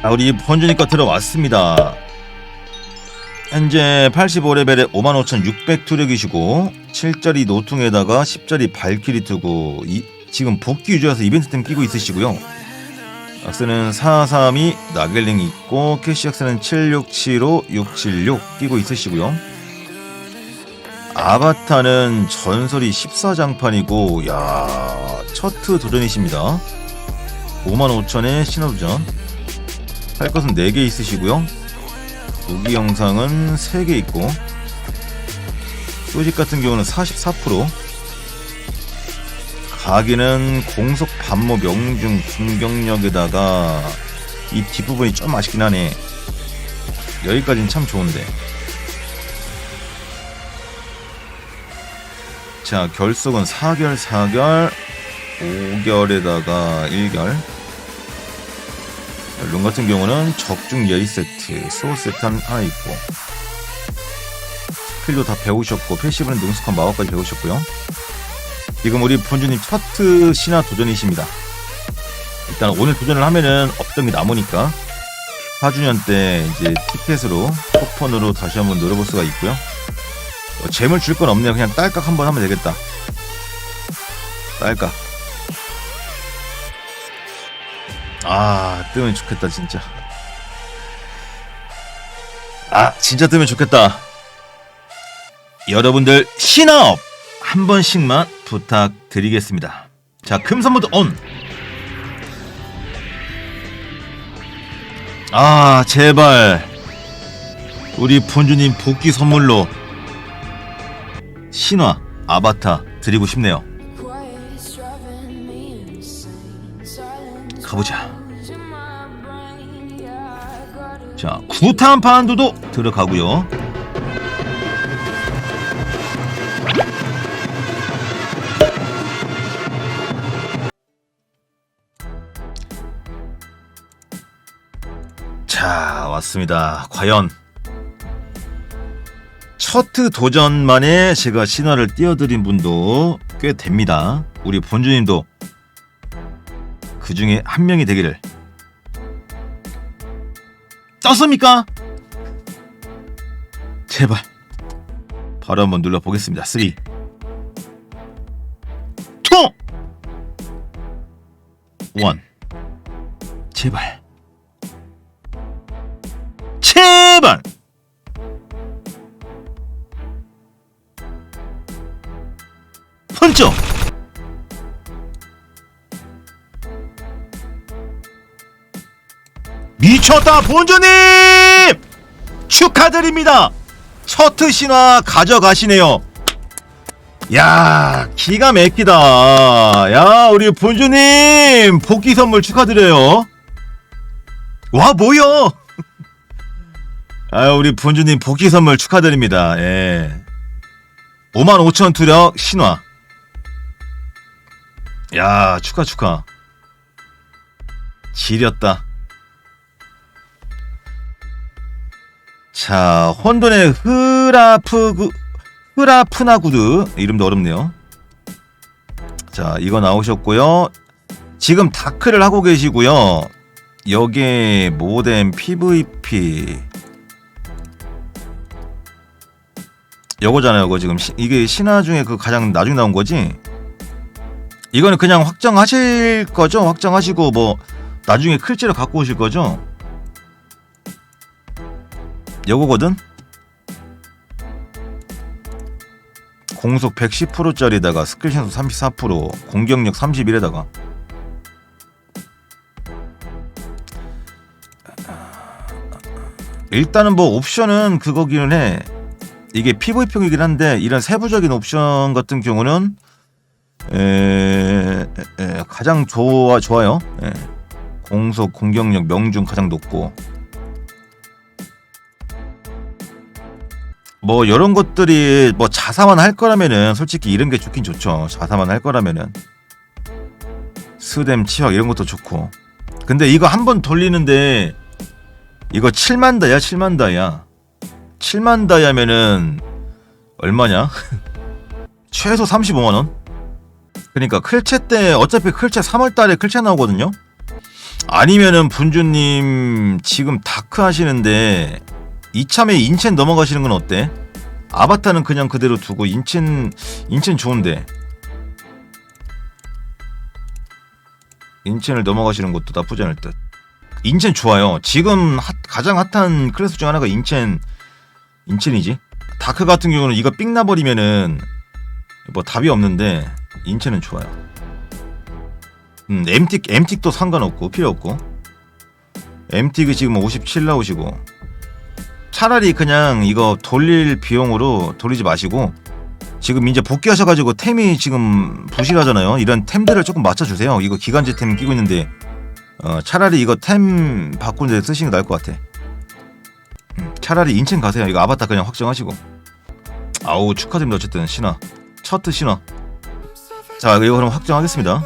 아, 우리 번주니까 들어왔습니다. 현재 85레벨에 55,600 투력이시고 7짜리 노퉁에다가 10짜리 발키리 두고 이, 지금 복귀 유저라서 이벤트템 끼고 있으시고요. 악스는 432 나겔링 있고 캐시 악스는 767호 676 끼고 있으시고요. 아바타는 전설이 14장판이고 야 첫트 도전이십니다. 55,000에 신화도전 할 것은 4개 있으시고요. 무기 영상은 3개 있고 소식 같은 경우는 44% 가기는 공속 반모 명중 중경력에다가 이 뒷부분이 좀 아쉽긴 하네. 여기까지는 참 좋은데. 자 결속은 4결 4결 5결에다가 1결 룸 같은 경우는 적중 예의 세트, 소울 세트 한- 하나 있고 스킬도 다 배우셨고 패시브는 능숙한 마법까지 배우셨고요. 지금 우리 본주님 첫트 신화 도전이십니다. 일단 오늘 도전을 하면은 게 남으니까 4주년 때 이제 티켓으로 쿠폰으로 다시 한번 노려볼 수가 있고요. 어, 재물 줄건 없네요. 그냥 딸깍 한번 하면 되겠다. 딸깍. 아 뜨면 좋겠다 진짜. 아 진짜 뜨면 좋겠다. 여러분들 신화업 한 번씩만 부탁드리겠습니다. 자 금선모드 온아 제발. 우리 본주님 복귀 선물로 신화 아바타 드리고 싶네요. 가보자 자, 구탄 판도도 들어가고요. 자, 왔습니다. 과연 첫트 도전만에 제가 신화를 띄워드린 분도 꽤 됩니다. 우리 본주님도 그 중에 한 명이 되기를 떴습니까? 제발. 바로 한번 눌러보겠습니다. 3 2 1 제발. 제발. 펀쩍 미쳤다 본주님! 축하드립니다. 첫트 신화 가져가시네요. 야 기가 막히다. 야 우리 본주님 복귀 선물 축하드려요. 와 뭐여 아 우리 본주님 복귀 선물 축하드립니다. 예. 55,000 투력 신화. 야 축하 축하. 지렸다 자, 혼돈의 흐라프그 흐라프나구드 이름도 어렵네요. 자, 이거 나오셨고요. 지금 다크를 하고 계시고요. 여기에 모뎀 PVP 요거잖아요. 이거 지금 시- 이게 신화 중에 그 가장 나중에 나온 거지. 이거는 그냥 확정하실 거죠? 확정하시고 뭐 나중에 클지를 갖고 오실 거죠? 요거거든? 공속 110%짜리다가 스킬 신속 34% 공격력 31에다가 일단은 뭐 옵션은 그거기는 해 이게 PVP이긴 한데 이런 세부적인 옵션 같은 경우는 에, 에, 가장 좋아 좋아요 예. 공속 공격력 명중 가장 높고 뭐 이런 것들이 뭐 자사만 할 거라면은 솔직히 이런 게 좋긴 좋죠. 자사만 할 거라면은 스뎀 치약 이런 것도 좋고. 근데 이거 한 번 돌리는데 이거 7만 다야 7만 다야. 7만 다야면은 얼마냐? 최소 35만 원. 그러니까 클체 때 어차피 클체 3월 달에 클체 나오거든요. 아니면은 분주님 지금 다크 하시는데 이참에 인첸 넘어가시는 건 어때? 아바타는 그냥 그대로 두고 인첸 인첸 좋은데 인첸을 넘어가시는 것도 나쁘지 않을 듯. 인첸 좋아요. 지금 핫- 가장 핫한 클래스 중 하나가 인첸 인첸이지. 다크 같은 경우는 이거 삑 나버리면은 뭐 답이 없는데 인첸은 좋아요. 음, 엠틱 엠틱도 상관없고 필요 없고 엠틱이 지금 57 나오시고 차라리 그냥 이거 돌릴 비용으로 돌리지 마시고 지금 이제 복귀하셔가지고 템이 지금 부실하잖아요. 이런 템들을 조금 맞춰주세요. 이거 기간제 템 끼고 있는데 어, 차라리 이거 템 바꾸는 데 쓰시는 게 나을 것 같아. 음, 차라리 인첸 가세요. 이거 아바타 그냥 확정하시고. 아우 축하드립니다. 어쨌든 신화 첫 신화. 자 이거 그럼 확정하겠습니다.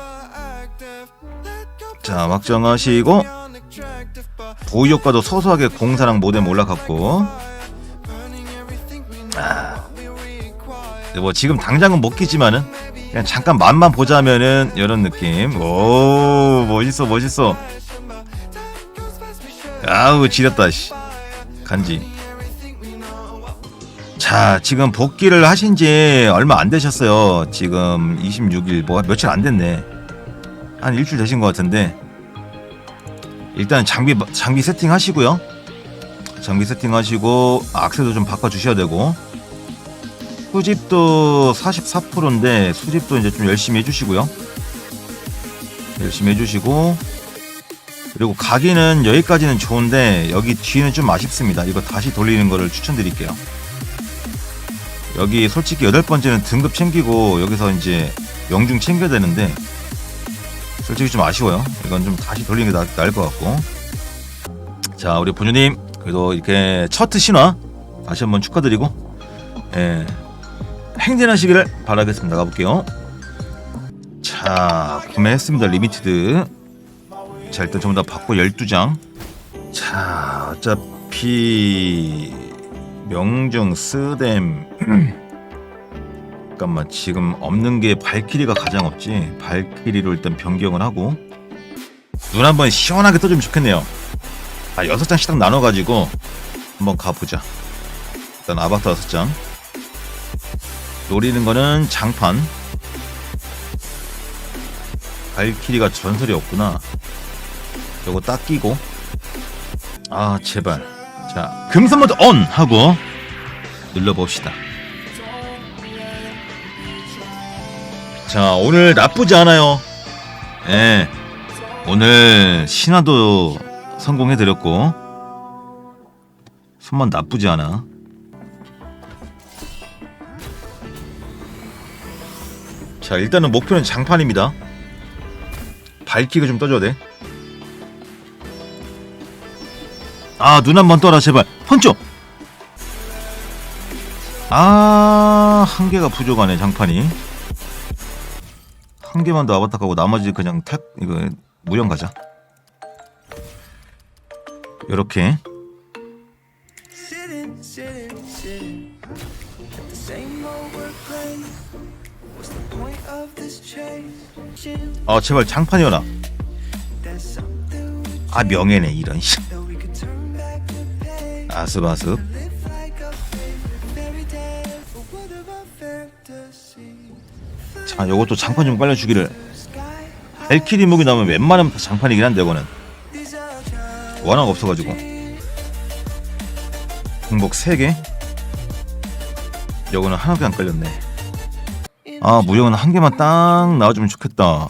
자 확정하시고 보유 효과도 소소하게 공사랑 모뎀 올라갔고. 아, 뭐 지금 당장은 못 끼지만은 그냥 잠깐 맛만 보자면은 이런 느낌. 오 멋있어 멋있어. 아우 지렸다 씨. 간지. 자 지금 복귀를 하신 지 얼마 안 되셨어요. 지금 26일 뭐 며칠 안 됐네. 한 일주일 되신 것 같은데 일단 장비 장비 세팅 하시고요. 장비 세팅 하시고 악세도 좀 바꿔 주셔야 되고 수집도 44%인데 수집도 이제 좀 열심히 해주시고요. 열심히 해주시고 그리고 가기는 여기까지는 좋은데 여기 뒤는 좀 아쉽습니다. 이거 다시 돌리는 거를 추천드릴게요. 여기 솔직히 여덟 번째는 등급 챙기고 여기서 이제 영중 챙겨야 되는데 솔직히 좀 아쉬워요. 이건 좀 다시 돌리는 게 나, 나을 것 같고. 자, 우리 본주님 그래도 이렇게 첫 신화 다시 한번 축하드리고 예, 행진하시기를 바라겠습니다. 가볼게요. 자, 구매했습니다. 리미티드. 자, 일단 전부 다 받고 12장. 자, 어차피 명중 스댐 잠깐만 지금 없는 게 발키리가 가장 없지? 발키리로 일단 변경을 하고. 눈 한번 시원하게 떠주면 좋겠네요. 아 여섯 장씩 딱 나눠가지고 한번 가보자. 일단 아바타 여섯 장. 노리는 거는 장판. 발키리가 전설이 없구나. 요거 딱 끼고. 아 제발. 자 금선 모드 ON 하고 눌러봅시다 자 오늘 나쁘지 않아요 예 오늘 신화도 성공해드렸고 손만 나쁘지 않아 자 일단은 목표는 장판입니다 밝기가 좀 떠줘야 돼 아, 눈 한 번 떠라, 제발. 펀쳐! 아, 한 개가 부족하네, 장판이. 한 개만 더 아바타 가고 나머지 그냥 탭, 이거, 무형 가자. chase? 아, 제발 장판이어라. 아, 명예네, 이런, could 자, 요것도 장판 좀 깔려주기를. Sky, 엘키리 무기 나오면 웬만하면 다 장판이긴 한데, 이거는. 워낙 없어가지고. 행복 3개. 요거는 하나도 안 깔렸네. 아 무형은 한 개만 딱 나와주면 좋겠다.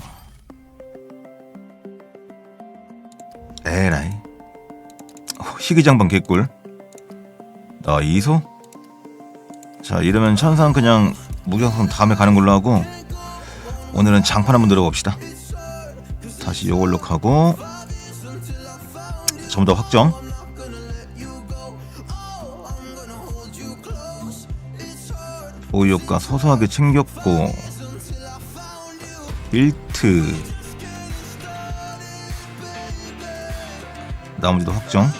에라이. 어, 희귀장ban 개꿀. 나 이소. 자 이러면 천상 그냥 무경선 다음에 가는 걸로 하고 오늘은 장판 한번 들어봅시다. 다시 요걸로 가고 전부 다 확정. 보유효과 소소하게 챙겼고 일트 나머지도 확정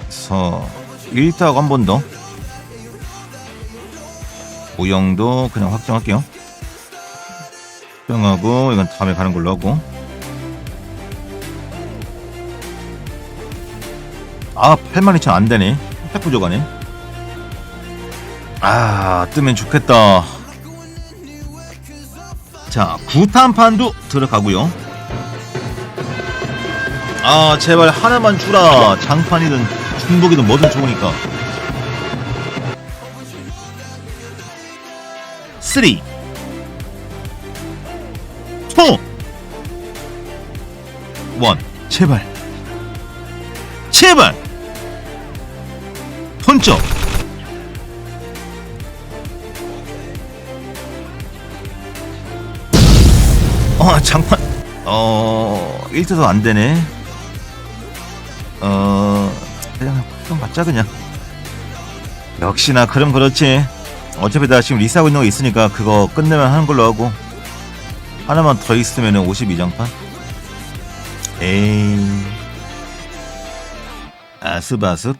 그래서 1타하고 한 번더 오영도 그냥 확정할게요. 수정하고 이건 다음에 가는 걸로 하고. 아 82,000 안 되네. 딱 부족하네. 아 뜨면 좋겠다. 자 구탄판도 들어가고요. 아 제발 하나만 주라. 장판이든 중복이든 뭐든 좋으니까 3 2 1 제발. 제발. 번쩍 어 장판. 어 1대도 안되네. 어 그냥 좀 받자 그냥. 역시나 그럼 그렇지 어차피 나 지금 리스하고 있는 거 있으니까 그거 끝내면 하는 걸로 하고. 하나만 더 있으면 52장판? 에이. 아스바스